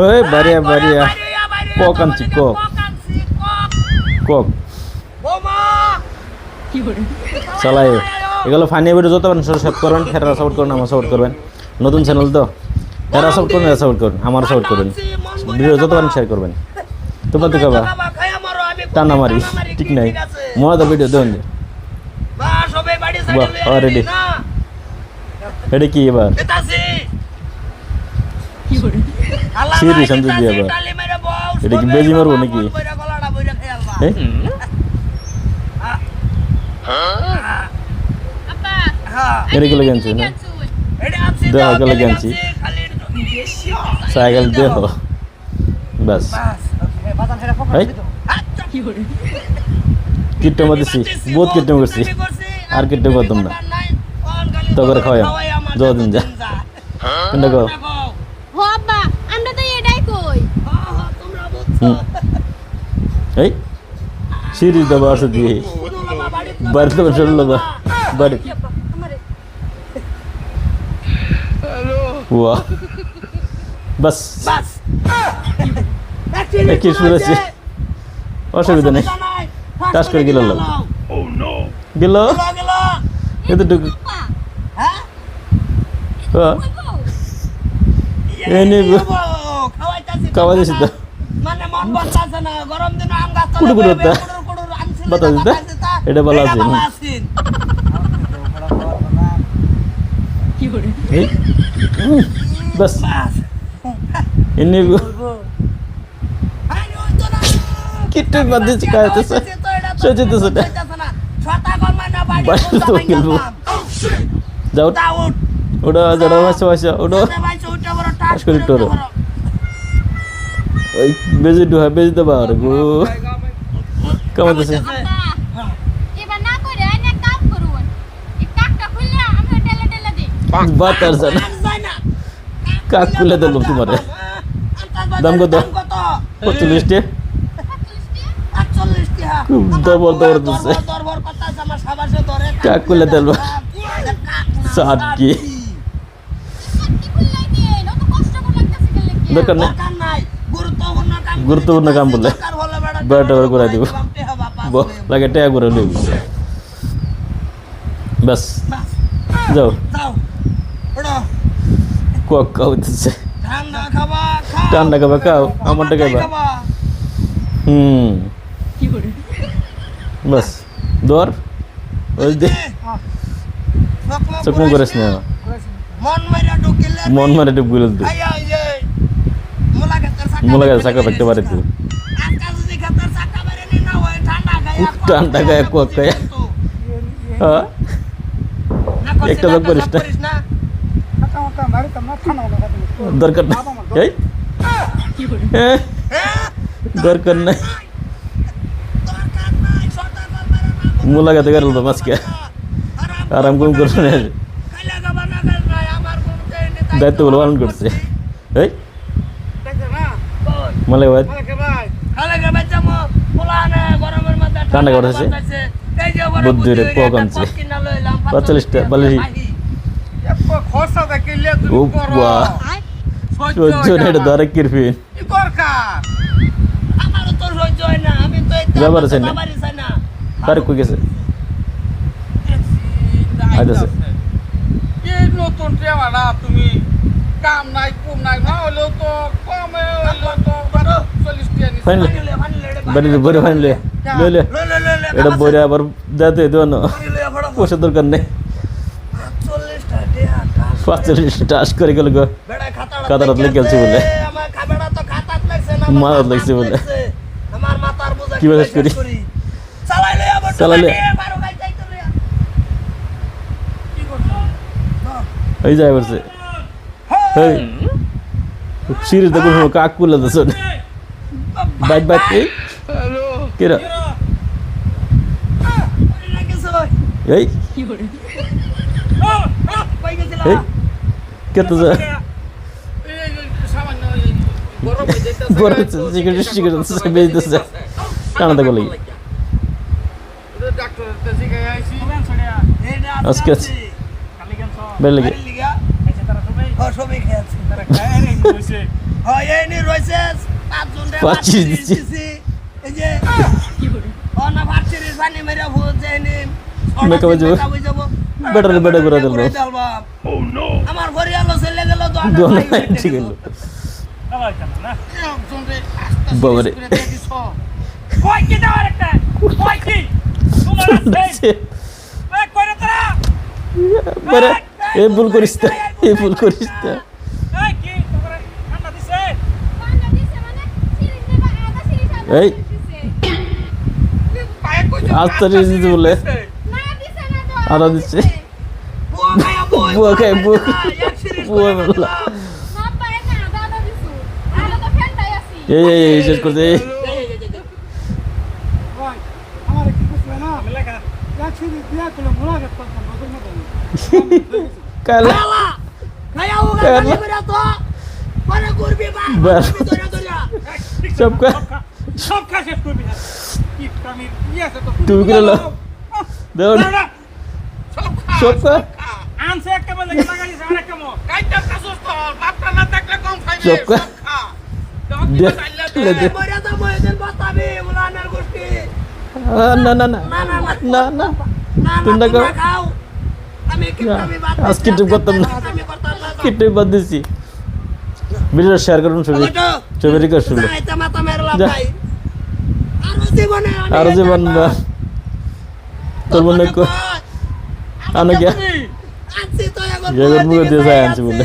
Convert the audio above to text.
ওই বাড়িয়া বাড়িয়া কক আনছি কক কক চালাই এগুলো ফানি ভিডিও যত পারেন সাবস্ক্রাইব করবেন হেরা সাপোর্ট করুন আমার সাপোর্ট করবেন। নতুন চ্যানেল তো? হেরা সাপোর্ট করুন হেরা সাপোর্ট করুন আমার সাপোর্ট করবেন ভিডিও যত পারেন শেয়ার করবেন। তোমরা তো খাবা। টানা মারি ঠিক নাই। মজা ভিডিও দেবেন বাহ, already. এটা কি এবার? সিরি শান্ত দিয়ে আবার। এটা কি বেজি মারবো নাকি? এ? এটা কি লাগে আনছো না দেহ গেলে গেঞ্জি। সাইকেল দেহ। বাস। এই। কীট্টমা দিছি বহুত কীট্টম করছি। আর কীট্টম করতাম না। তো করে খাওয়াই যতদিন যা। কোনটা কও হো আব্বা আমরা তো এটাই কই হুম। এই সিরিজ দেবো আসো দিয়ে। বাড়িতে বসে লোক বাড়ি। ওয়া। বাস। একই শুনেছি? অসুবিধা নেই। টাচ করে গেল লোক। গেল? এতটুকু। হ্যাঁ, খাওয়া দিয়েছি তো। কুড়ু হত্যা। বাতা দিতা? এটা ভালো আছে। বাস। এনে কিট্টু বাদ দিয়েছি খাইতেছে সচেতেছে না। তো খেলব। যাও। ওটা যারা বাসা বাসা ওটা করে একটু ওরো। ওই বেজি ডুহা বেজি দেবা আর গো। কামাতেছে আব্বা এবার না করে আইনা কাম করুন এই কাকটা খুললে আমি টেলে টেলে দিই। বাত আর জানা। কাক খুলে দিল তোমারে। দাম কত? পঁচল্লিশ টি খুব দবল দৌড় দিচ্ছে। কাক খুলে দিল সাত কি? কি খুললে দিয়ে নত কষ্ট করে লাগতেছে গেলে কি দরকার নেই। গুরুত্বপূর্ণ কাম বলে। বেড়াটা করে দিব। লাগে টেয়া করে লইব ব্যাস। যাও। কক খাওয়াইতেছে ঠান্ডা খাবা খাও। আমারটা খাইবা। হুম। বাস দর ওই দে। চোখ মুখ করিস না। মন মাইরা ঢুকিলে মন মারে গুলো দে আইয়া এই যে মুলা গাছের চাকা মুলা গাছের বের চাকা করে ফেলতে পারে দিছে। তুই। আজকাল যদি গাছের চাকা বের নি না হয় ঠান্ডা গায়ে উফ, ঠান্ডা গায়ে কোক খাইয়া। হ্যাঁ একটা লোক করিস না। দরকার নাই এই হ্যাঁ দরকার নাই মুলা গাতে গেল তো মাছকে আরাম কম করছে না দায়িত্ব বলে পালন করছে এই মালে ভাই ঠান্ডা করতেছে? বুদ্ধি রে, কোক আনছে। পঁয়তাল্লিশটা, বালিশ। সহ্য নেই এটা ধরে কিরফিন যাবার আছে না? তার কই গেছে আইতাছে। এই নতুন টেমাটা তুমি কাম নাই কুম নাই না হলেও তো কমে হলেও তো চল্লিশ টিয়া নিচ্ছে। ফাইন বরে ফাইন লে এটা বরে আবার দাতে দেওয়া না পয়সা দরকার নেই পাঁচচল্লিশ টাস করে গেল গো খাতাটাত লেগে গেছে বলে। মাথাত লাগছে বলে। কি মেসেজ করি? চালাইলে। এই যায় বলছে সিরিজ দেখুন কাক কুলে দিছ বাইক বাইক এই কেরা এই এই কেতে যা এই এই হয়ে। বড় সিগারেট সিগারেট বেজতেছে কানাতে গলে। আজকে। বেলে গে সবই খেয়েছে হয় এই নি রয়েছে পাঁচজন রে পাঁচ এই যে অনা পানি মেরে যাব। করে দিলো। আমার ঘরে আলো চলে গেল দোয়া ঠিক গেল। আছে একজন রে আস্তে বাবারে। করে দিয়ে দিছ কই কি দাও একটা কই কি তোমার এই ভুল করিস না এই ভুল করিস না এই কি তোমরা ঠান্ডা দিছে পান্ডা দিছে মানে সিরিজ দেবা আধা সিরিজ আধা এই। সিরিজ দিছে পায়ে কইছে আস্তে দিছে বলে। না দিছে না তো আধা দিছে। বুয়া খায়া বই, বুয়া খায়, বুয়া এক সিরিজ বুয়া করে বললা। এই। এই এই শেষ করছে এই আমার কি করছিল না লেখা এক সিরিজ দিয়া করলে মোলাকাত করতাম নতুন মতন কালা খালা, খায়া। উগা কেন? খালি করে তো, পরে করবি বা, ব্যাস। করবি ধরে ধরে। সব সব খা শেষ করবি না। কি আছে তো তুমি করে লো দেও না, না, সব খা। আনছে একটা বলে মো। কাইটা কাসুস তো বাপটা না দেখলে কম খাইবে খা। না না না। না, না, তোমরা খাও। বাদ করতাম না। দিছি ভিডিও শেয়ার করুন ছবি। ছবি রেকর্ড যা। আরও জীবন পাই। তোর মনে কর কর। আনো গিয়া আনছি তো এখন গেগর বউয়ের দিয়ে যায় আনছি বলে।